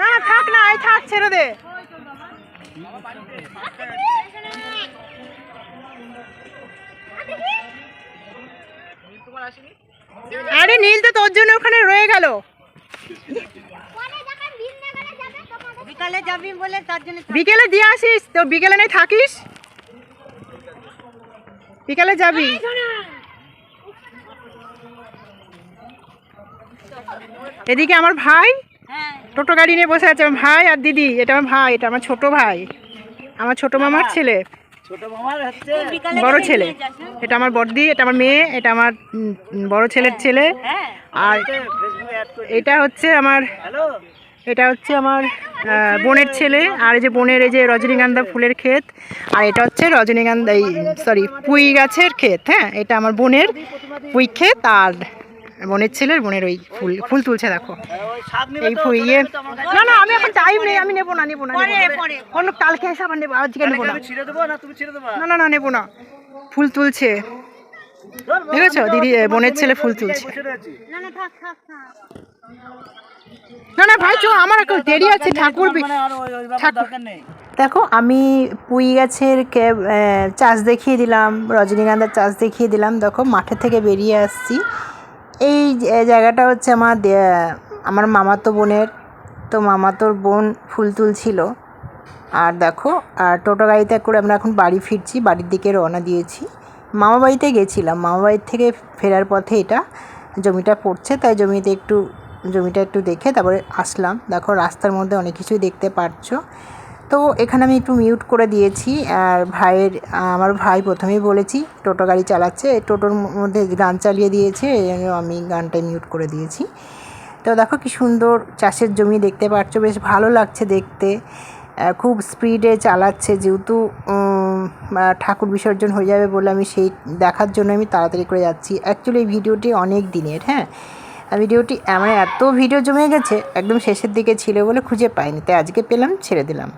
না থাক না এই থাক ছেড়ে দে। আরে নীল তো তোর জন্য ওখানে রয়ে গেল। বিকালে যাবি বলে তার জন্য বিকেলে দিয়ে আসিস তো বিকেলে নেই থাকিস? বিকেলে যাবি। এদিকে আমার ভাই? হ্যাঁ। টোটো গাড়ি নিয়ে বসে আছে আমার ভাই আর দিদি। এটা আমার ভাই এটা আমার ছোট ভাই। আমার ছোট মামার ছেলে। বড় ছেলে। হ্যাঁ? এটা আমার বড়দি এটা আমার মেয়ে এটা আমার বড় ছেলের ছেলে। হ্যাঁ। আর এটা হচ্ছে আমার এটা হচ্ছে আমার বোনের ছেলে। আর এই যে বোনের এই যে রজনীগন্ধা ফুলের ক্ষেত। আর এটা হচ্ছে রজনীগন্ধা এই সরি পুঁই গাছের ক্ষেত হ্যাঁ? এটা আমার বোনের পুঁই ক্ষেত আর বোনের ছেলের বোনের ওই ফুল ফুল তুলছে দেখো। এই ফুল ইয়ে। না না আমি এখন টাইম নেই আমি নেব না নেব না অন্য কালকে এসে আবার নেব আজকে নেব না। না তুমি ছিঁড়ে দেবা? না না না নেব না। ফুল তুলছে। দেখেছ দিদি বোনের ছেলে ফুল তুলছে। না না থাক থাক থাক। না না ভাই চো আমার এখন দেরি আছে ঠাকুর বি- মানে ঠাকুর- দেখো আমি পুঁই গাছের কে- চাষ দেখিয়ে দিলাম রজনীগন্ধার চাষ দেখিয়ে দিলাম দেখো মাঠে থেকে বেরিয়ে আসছি। এই জায়গাটা হচ্ছে আমার আমার মামাতো বোনের। তো মামাতোর বোন ফুল তুলছিল। আর দেখো, আর টোটো গাড়িতে করে আমরা এখন বাড়ি ফিরছি, বাড়ির দিকে রওনা দিয়েছি। মামা বাড়িতে গেছিলাম। মামা বাড়ির থেকে ফেরার পথে এটা জমিটা পড়ছে, তাই জমিতে একটু, জমিটা একটু দেখে তারপরে আসলাম। দেখো, রাস্তার মধ্যে অনেক কিছুই দেখতে পারছ। তো এখানে আমি একটু মিউট করে দিয়েছি আর ভাইয়ের, আমার ভাই প্রথমেই বলেছি, টোটো গাড়ি চালাচ্ছে। টোটোর মধ্যে গান চালিয়ে দিয়েছে এই জন্য আমি গানটা মিউট করে দিয়েছি। তো দেখো কি সুন্দর চাষের জমি দেখতে পাচ্ছ, বেশ ভালো লাগছে দেখতে। খুব স্পিডে চালাচ্ছে, যেহেতু ঠাকুর বিসর্জন হয়ে যাবে বলে আমি সেই দেখার জন্য আমি তাড়াতাড়ি করে যাচ্ছি। অ্যাকচুয়ালি এই ভিডিওটি অনেক দিনের হ্যাঁ? ভিডিওটি আমার এত ভিডিও জমে গেছে, একদম শেষের দিকে ছিল বলে খুঁজে পাইনি, তাই আজকে পেলাম, ছেড়ে দিলাম।